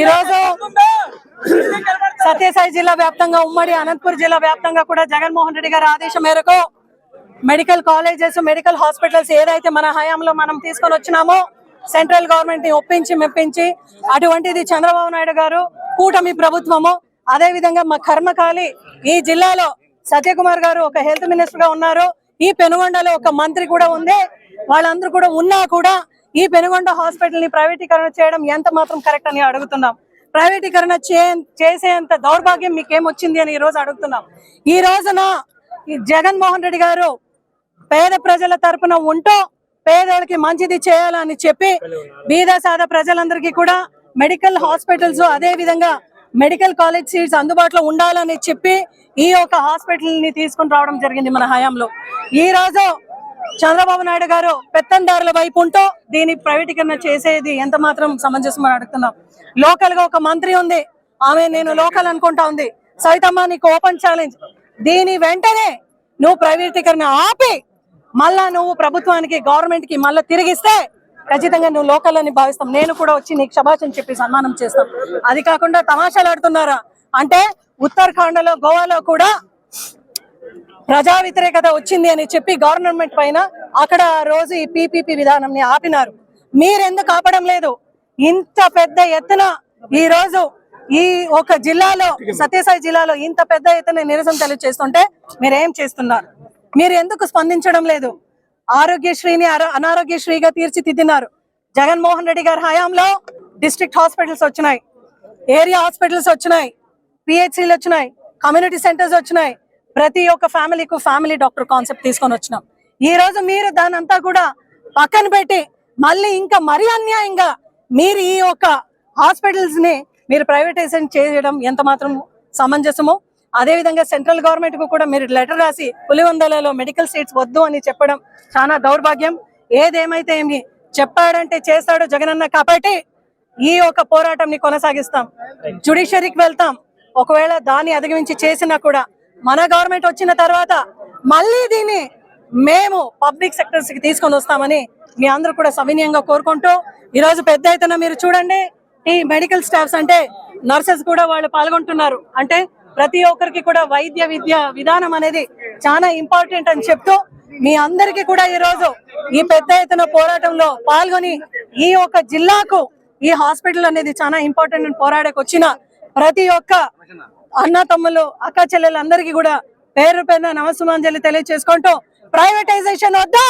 ఈరోజు సత్యసాయి జిల్లా వ్యాప్తంగా ఉమ్మడి అనంతపురం జిల్లా వ్యాప్తంగా కూడా జగన్మోహన్ రెడ్డి గారి ఆదేశం మేరకు మెడికల్ కాలేజెస్ మెడికల్ హాస్పిటల్స్ ఏదైతే మన హయాంలో మనం తీసుకొని వచ్చినామో సెంట్రల్ గవర్నమెంట్ని ఒప్పించి మెప్పించి అటువంటిది చంద్రబాబు నాయుడు గారు కూటమి ప్రభుత్వము. అదే విధంగా మా కర్మకాలి ఈ జిల్లాలో సత్యకుమార్ గారు ఒక హెల్త్ మినిస్టర్గా ఉన్నారు. ఈ పెనుగొండలో ఒక మంత్రి కూడా ఉంది. వాళ్ళందరూ కూడా ఉన్నా కూడా ఈ పెనుగొండ హాస్పిటల్ని ప్రైవేటీకరణ చేయడం ఎంత మాత్రం కరెక్ట్ అని అడుగుతున్నాం. ప్రైవేటీకరణ చేసేంత దౌర్భాగ్యం మీకేమొచ్చింది అని ఈ రోజు అడుగుతున్నాం. ఈ రోజున జగన్మోహన్ రెడ్డి గారు పేద ప్రజల తరపున ఉంటూ పేదలకి మంచిది చేయాలని చెప్పి బీద సాద ప్రజలందరికీ కూడా మెడికల్ హాస్పిటల్స్ అదే విధంగా మెడికల్ కాలేజ్ సీట్స్ అందుబాటులో ఉండాలని చెప్పి ఈ యొక్క హాస్పిటల్ని తీసుకుని రావడం జరిగింది మన హయాంలో. ఈ రోజు చంద్రబాబు నాయుడు గారు పెత్తందారుల వైపు ఉంటూ దీని ప్రైవేటీకరణ చేసేది ఎంత మాత్రం సమంజసం అని అడుగుతున్నాం. లోకల్గా ఒక మంత్రి ఉంది. ఆమె నేను లోకల్ అనుకుంటా ఉంది. సైతమ్మ నీకు ఓపెన్ ఛాలెంజ్ దీని వెంటనే నువ్వు ప్రైవేటీకరణ ఆపి మళ్ళా నువ్వు ప్రభుత్వానికి గవర్నమెంట్కి మళ్ళా తిరిగిస్తే ఖచ్చితంగా నువ్వు లోకల్ అని భావిస్తాం. నేను కూడా వచ్చి నీకు శభాష్ చెప్పి సన్మానం చేస్తాం. అది కాకుండా తమాషాలు ఆడుతున్నారా? అంటే ఉత్తరాఖండ్లో గోవాలో కూడా ప్రజా వ్యతిరేకత వచ్చింది అని చెప్పి గవర్నమెంట్ పైన అక్కడ రోజు ఈ పీపీపీ విధానం ఆపినారు. మీరెందుకు ఆపడం లేదు? ఇంత పెద్ద ఎత్తున ఈ రోజు ఈ ఒక జిల్లాలో సత్యసాయి జిల్లాలో ఇంత పెద్ద ఎత్తున నిరసన తెలియజేస్తుంటే మీరేం చేస్తున్నారు? మీరు ఎందుకు స్పందించడం లేదు? ఆరోగ్యశ్రీని అర- అనారోగ్యశ్రీగా తీర్చిదిద్దినారు. జగన్మోహన్ రెడ్డి గారి హయాంలో డిస్ట్రిక్ట్ హాస్పిటల్స్ వచ్చినాయి. ఏరియా హాస్పిటల్స్ వచ్చినాయి. పిహెచ్సిలు వచ్చినాయి. కమ్యూనిటీ సెంటర్స్ వచ్చినాయి. ప్రతి ఒక్క ఫ్యామిలీకు ఫ్యామిలీ డాక్టర్ కాన్సెప్ట్ తీసుకొని వచ్చినాం. ఈ రోజు మీరు దాని అంతా కూడా పక్కన పెట్టి మళ్ళీ ఇంకా మరీ అన్యాయంగా మీరు ఈ యొక్క హాస్పిటల్స్ని మీరు ప్రైవేటైజేషన్ చేయడం ఎంత మాత్రం సమంజసమో అదే విధంగా సెంట్రల్ గవర్నమెంట్కు కూడా మీరు లెటర్ రాసి పులివందలలో మెడికల్ సీట్స్ వద్దు అని చెప్పడం చాలా దౌర్భాగ్యం. ఏదేమైతే ఏమి చెప్పాడంటే చేస్తాడు జగనన్న కాబట్టి ఈ యొక్క పోరాటం ని కొనసాగిస్తాం జుడిషియరీకి వెళ్తాం. ఒకవేళ దాన్ని అధిగమించి చేసినా కూడా మన గవర్నమెంట్ వచ్చిన తర్వాత మళ్ళీ దీన్ని మేము పబ్లిక్ సెక్టర్స్కి తీసుకొని వస్తామని మీ అందరూ కూడా సవినీయంగా కోరుకుంటూ ఈ రోజు పెద్ద ఎత్తున మీరు చూడండి ఈ మెడికల్ స్టాఫ్స్ అంటే నర్సెస్ కూడా వాళ్ళు పాల్గొంటున్నారు. అంటే ప్రతి ఒక్కరికి కూడా వైద్య విద్య విధానం అనేది చాలా ఇంపార్టెంట్ అని చెప్తూ మీ అందరికీ కూడా ఈ రోజు ఈ పెద్ద ఎత్తున పోరాటంలో పాల్గొని ఈ ఒక్క జిల్లాకు ఈ హాస్పిటల్ అనేది చాలా ఇంపార్టెంట్ అని పోరాడకు వచ్చిన ప్రతి ఒక్క అన్న తమ్ములు అక్క చెల్లెలందరికీ కూడా పేరు పైన నమస్సుమాంజలి తెలియజేసుకుంటూ ప్రైవేటైజేషన్ వద్దు!